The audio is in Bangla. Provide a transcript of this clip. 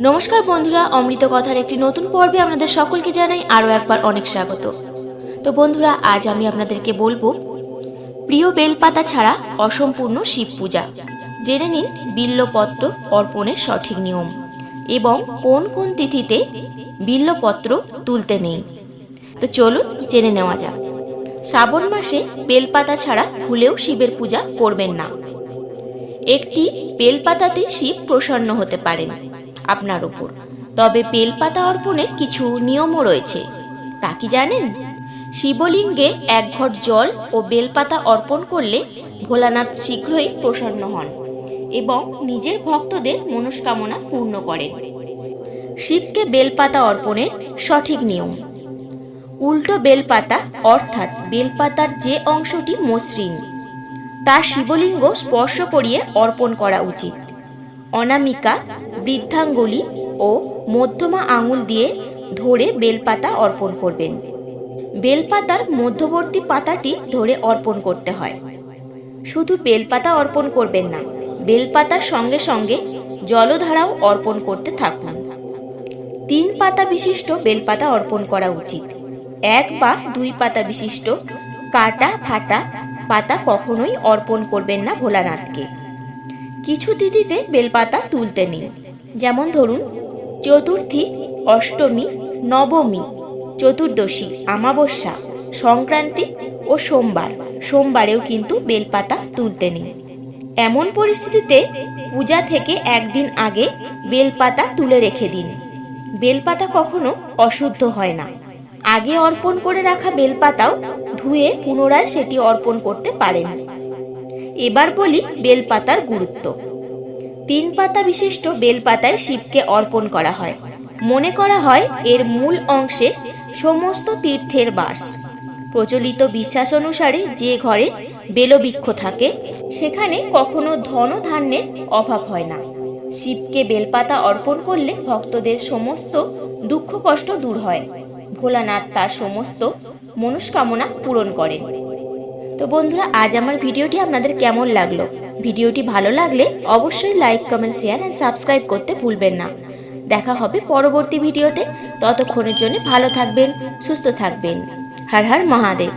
নমস্কার বন্ধুরা, অমৃত কথার একটি নতুন পর্বে আপনাদের সকলকে জানাই আরও একবার অনেক স্বাগত। তো বন্ধুরা, আজ আমি আপনাদেরকে বলব, প্রিয় বেলপাতা ছাড়া অসম্পূর্ণ শিব পূজা। জেনে নিন বিল্লপত্র অর্পণের সঠিক নিয়ম এবং কোন কোন তিথিতে বিল্লপত্র তুলতে নেই। তো চলুন জেনে নেওয়া যাক। শ্রাবণ মাসে বেলপাতা ছাড়া ভুলেও শিবের পূজা করবেন না। একটি বেলপাতাতে শিব প্রসন্ন হতে পারেন। আপনার ওপর তবে বেলপাতা অর্পণের কিছু নিয়মও রয়েছে। তা কি জানেন? শিবলিঙ্গে এক ঘট জল ও বেলপাতা অর্পণ করলে ভোলানাথ শীঘ্রই প্রসন্ন হন এবং নিজের ভক্তদের মনস্কামনা পূর্ণ করেন। শিবকে বেলপাতা অর্পণের সঠিক নিয়ম। উল্টো বেলপাতা অর্থাৎ বেলপাতার যে অংশটি মসৃণ তার শিবলিঙ্গ স্পর্শ করিয়ে অর্পণ করা উচিত। অনামিকা বৃদ্ধাঙ্গুলি ও মধ্যমা আঙুল দিয়ে ধরে বেলপাতা অর্পণ করবেন। বেলপাতার মধ্যবর্তী পাতাটি ধরে অর্পণ করতে হয়। শুধু বেলপাতা অর্পণ করবেন না, বেলপাতার সঙ্গে সঙ্গে জলধারাও অর্পণ করতে থাকুন। তিন পাতা বিশিষ্ট বেলপাতা অর্পণ করা উচিত। এক বা দুই পাতা বিশিষ্ট কাটা ফাটা পাতা কখনোই অর্পণ করবেন না ভোলানাথকে। কিছু তিথিতে বেলপাতা তুলতে নেই যেমন ধরুন, চতুর্থী, অষ্টমী, নবমী, চতুর্দশী, আমাবস্যা, সংক্রান্তি ও সোমবার। সোমবারেও কিন্তু বেলপাতা তুলতে নেই। এমন পরিস্থিতিতে পূজা থেকে একদিন আগে বেলপাতা তুলে রেখে দিন। বেলপাতা কখনো অশুদ্ধ হয় না। আগে অর্পণ করে রাখা বেলপাতাও ধুয়ে পুনরায় সেটি অর্পণ করতে পারেন। এবার বলি বেলপাতার গুরুত্ব। তিন পাতা বিশিষ্ট বেলপাতায় শিবকে অর্পণ করা হয়। মনে করা হয়, এর মূল অংশে সমস্ত তীর্থের বাস। প্রচলিত বিশ্বাস অনুসারে যে ঘরে বেলবৃক্ষ থাকে, সেখানে কখনো ধন ধান্যের অভাব হয় না। শিবকে বেলপাতা অর্পণ করলে ভক্তদের সমস্ত দুঃখ কষ্ট দূর হয়। ভোলানাথ তার সমস্ত মনস্কামনা পূরণ করেন। তো বন্ধুরা, আজ আমার ভিডিওটি আপনাদের কেমন লাগল? ভিডিওটি ভালো লাগলে অবশ্যই like comment share and subscribe করতে ভুলবেন না। দেখা হবে পরবর্তী ভিডিওতে। ততক্ষণের জন্য ভালো থাকবেন, সুস্থ থাকবেন। হর হর মহাদেব।